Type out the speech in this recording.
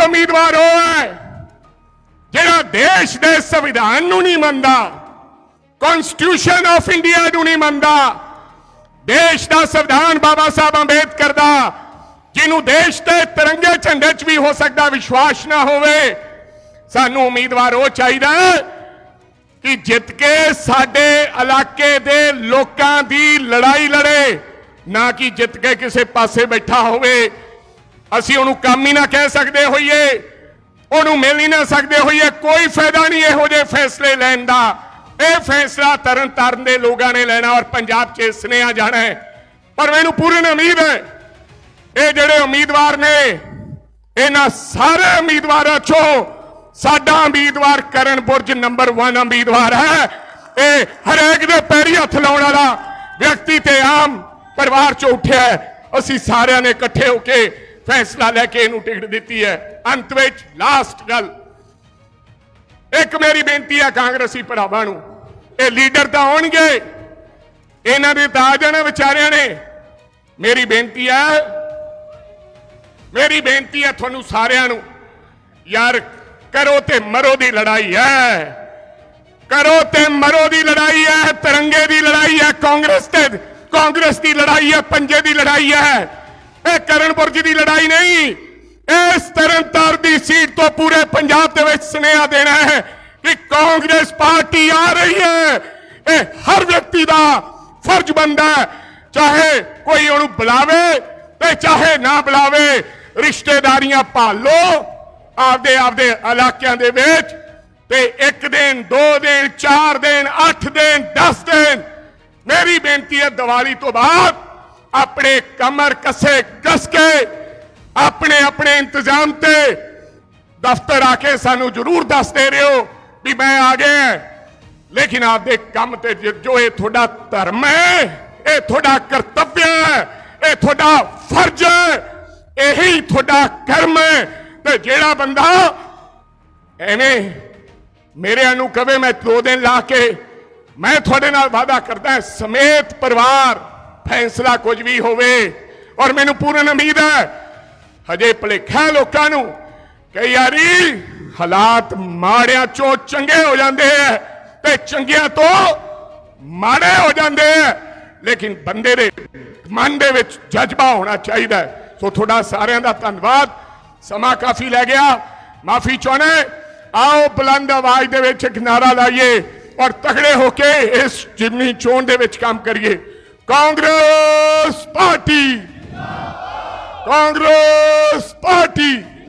ਉਮੀਦਵਾਰ ਉਹ ਹੈ ਜਿਹੜਾ ਦੇਸ਼ ਦੇ ਸੰਵਿਧਾਨ ਨੂੰ ਨਹੀਂ ਮੰਨਦਾ ਕਨਸਟੀਟਿਊਸ਼ਨ ਆਫ ਇੰਡੀਆ ਨੂੰ ਨਹੀਂ ਮੰਨਦਾ, ਦੇਸ਼ ਦਾ ਸੰਵਿਧਾਨ ਬਾਬਾ ਸਾਹਿਬ ਅੰਬੇਦਕਰ ਦਾ, ਜਿਹਨੂੰ ਦੇਸ਼ ਦੇ ਤਿਰੰਗੇ ਝੰਡੇ 'ਚ ਵੀ ਹੋ ਸਕਦਾ ਵਿਸ਼ਵਾਸ ਨਾ ਹੋਵੇ, ਸਾਨੂੰ ਉਮੀਦਵਾਰ ਉਹ ਚਾਹੀਦਾ ਕਿ ਜਿੱਤ ਕੇ ਸਾਡੇ ਇਲਾਕੇ ਦੇ ਲੋਕਾਂ ਦੀ ਲੜਾਈ ਲੜੇ, ਨਾ ਕਿ ਜਿੱਤ ਕੇ ਕਿਸੇ ਪਾਸੇ ਬੈਠਾ ਹੋਵੇ। ਅਸੀਂ ਉਹਨੂੰ ਕੰਮ ਹੀ ਨਾ ਕਹਿ ਸਕਦੇ ਹੋਈਏ। ਉਹਨੂੰ ਮਿਲ ਹੀ ਨਾ ਸਕਦੇ ਹੋਈਏ। ਕੋਈ ਫਾਇਦਾ ਨਹੀਂ ਇਹੋ ਜਿਹੇ ਫੈਸਲੇ ਲੈਣ ਦਾ। ਇਹ ਫੈਸਲਾ ਤਰਨ ਤਾਰਨ ਦੇ ਲੋਕਾਂ ਨੇ ਲੈਣਾ ਔਰ ਪੰਜਾਬ 'ਚ ਸੁਨੇਹਾ ਜਾਣਾ ਹੈ। ਪਰ ਮੈਨੂੰ ਪੂਰਨ ਉਮੀਦ ਹੈ। ਇਹ ਜਿਹੜੇ ਉਮੀਦਵਾਰ ਨੇ, ਇਹਨਾਂ ਸਾਰੇ ਉਮੀਦਵਾਰਾਂ ਚੋਂ ਸਾਡਾ ਉਮੀਦਵਾਰ ਕਰਨ ਬੁਰਜ ਨੰਬਰ 1 ਉਮੀਦਵਾਰ ਹੈ। ਇਹ ਹਰੇਕ ਦੇ ਪੈਰੀ ਹੱਥ ਲਾਉਣ ਵਾਲਾ ਵਿਅਕਤੀ ਤੇ ਆਮ ਪਰਿਵਾਰ ਚੋਂ ਉੱਠਿਆ ਅਸੀਂ ਸਾਰਿਆਂ ਨੇ ਇਕੱਠੇ ਹੋ ਕੇ ਫੈਸਲਾ ਲੈ ਕੇ ਇਹਨੂੰ ਟਿਕਟ ਦਿੱਤੀ ਹੈ। ਅੰਤ ਵਿੱਚ ਲਾਸਟ ਗੱਲ। ਇੱਕ ਮੇਰੀ ਬੇਨਤੀ ਹੈ ਕਾਂਗਰਸੀ ਭਰਾਵਾਂ ਨੂੰ, ਇਹ ਲੀਡਰ ਤਾਂ ਆਉਣਗੇ। ਇਹਨਾਂ ਦੇ ਤਾਂ ਆ ਜਾਣਾ ਵਿਚਾਰਿਆਂ ਨੇ। ਮੇਰੀ ਬੇਨਤੀ ਹੈ ਮੇਰੀ ਬੇਨਤੀ ਹੈ ਤੁਹਾਨੂੰ ਸਾਰਿਆਂ ਨੂੰ, ਯਾਰ ਕਰੋ ਤੇ ਮਰੋ ਦੀ ਲੜਾਈ ਹੈ। ਕਰੋ ਤੇ ਮਰੋ ਦੀ ਲੜਾਈ ਹੈ, ਤਿਰੰਗੇ ਦੀ ਲੜਾਈ ਹੈ, ਕਾਂਗਰਸ ਤੇ ਕਾਂਗਰਸ ਦੀ ਲੜਾਈ ਹੈ, ਪੰਜੇ ਦੀ ਲੜਾਈ ਹੈ। ਇਹ ਕਰਨਪੁਰਜ ਦੀ ਲੜਾਈ ਨਹੀਂ। ਇਸ ਤਰਨਤਾਰ ਦੀ ਸੀਟ ਤੋਂ ਪੂਰੇ ਪੰਜਾਬ ਦੇ ਵਿੱਚ ਸੁਨੇਹਾ ਦੇਣਾ ਹੈ ਕਿ ਕਾਂਗਰਸ ਪਾਰਟੀ ਆ ਰਹੀ ਹੈ। ਇਹ ਹਰ ਵਿਅਕਤੀ ਦਾ ਫਰਜ਼ ਬਣਦਾ ਹੈ। ਚਾਹੇ ਕੋਈ ਉਹਨੂੰ ਬੁਲਾਵੇ ਤੇ ਚਾਹੇ ਨਾ ਬੁਲਾਵੇ, ਰਿਸ਼ਤੇਦਾਰੀਆਂ ਭਾਲੋ ਆਪਦੇ ਆਪਦੇ ਇਲਾਕਿਆਂ ਦੇ ਵਿੱਚ ਤੇ ਇੱਕ ਦਿਨ, ਦੋ ਦਿਨ, ਚਾਰ ਦਿਨ, ਅੱਠ ਦਿਨ 10 ਦਿਨ। ਮੇਰੀ ਬੇਨਤੀ ਹੈ ਦੀਵਾਲੀ ਤੋਂ ਬਾਅਦ ਆਪਣੇ ਕਮਰ ਕੱਸੇ ਕਸ ਕੇ ਆਪਣੇ ਆਪਣੇ ਇੰਤਜ਼ਾਮ ਤੇ ਦਫ਼ਤਰ ਆ ਕੇ ਸਾਨੂੰ ਜ਼ਰੂਰ ਦੱਸਦੇ ਰਹੋ ਵੀ ਮੈਂ ਆ ਗਿਆ ਲੇਕਿਨ ਆਪਦੇ ਕੰਮ ਤੇ ਜੋ ਇਹ ਤੁਹਾਡਾ ਧਰਮ ਹੈ, ਇਹ ਤੁਹਾਡਾ ਕਰਤੱਵ ਹੈ, ਇਹ ਤੁਹਾਡਾ ਫਰਜ਼ ਹੈ, ਇਹੀ ਤੁਹਾਡਾ ਕਰਮ ਹੈ। ਤੇ ਜਿਹੜਾ ਬੰਦਾ ਐਵੇਂ ਮੇਰੇ ਨੂੰ ਕਵੇ, ਮੈਂ ਦੋ ਦਿਨ ਲਾ ਕੇ ਮੈਂ ਤੁਹਾਡੇ ਨਾਲ ਵਾਅਦਾ ਕਰਦਾ ਸਮੇਤ ਪਰਿਵਾਰ ਫੈਸਲਾ ਕੁਝ ਵੀ ਹੋਵੇ ਔਰ ਮੈਨੂੰ ਪੂਰਨ ਉਮੀਦ ਹੈ, ਹਜੇ ਭੁਲੇਖਾ ਲੋਕਾਂ ਨੂੰ ਕਿ ਯਾਰੀ ਹਾਲਾਤ ਮਾੜਿਆਂ ਚੋਂ ਚੰਗੇ ਹੋ ਜਾਂਦੇ ਐ ਤੇ ਚੰਗਿਆਂ ਤੋਂ ਮਾੜੇ ਹੋ ਜਾਂਦੇ ਐ ਲੇਕਿਨ ਬੰਦੇ ਦੇ ਮਨ ਦੇ ਵਿੱਚ ਜਜ਼ਬਾ ਹੋਣਾ ਚਾਹੀਦਾ ਸੋ ਤੁਹਾਡਾ ਸਾਰਿਆਂ ਦਾ ਧੰਨਵਾਦ। ਸਮਾਂ ਕਾਫੀ ਲੈ ਗਿਆ। ਮਾਫੀ ਚਾਹੁੰਦਾ ਆਓ ਬੁਲੰਦ ਆਵਾਜ਼ ਦੇ ਵਿੱਚ ਇੱਕ ਨਾਰਾ ਲਾਈਏ ਔਰ ਤਗੜੇ ਹੋ ਕੇ ਇਸ ਜਿਮਨੀ ਚੋਣ ਦੇ ਵਿੱਚ ਕੰਮ ਕਰੀਏ। Congress party Congress party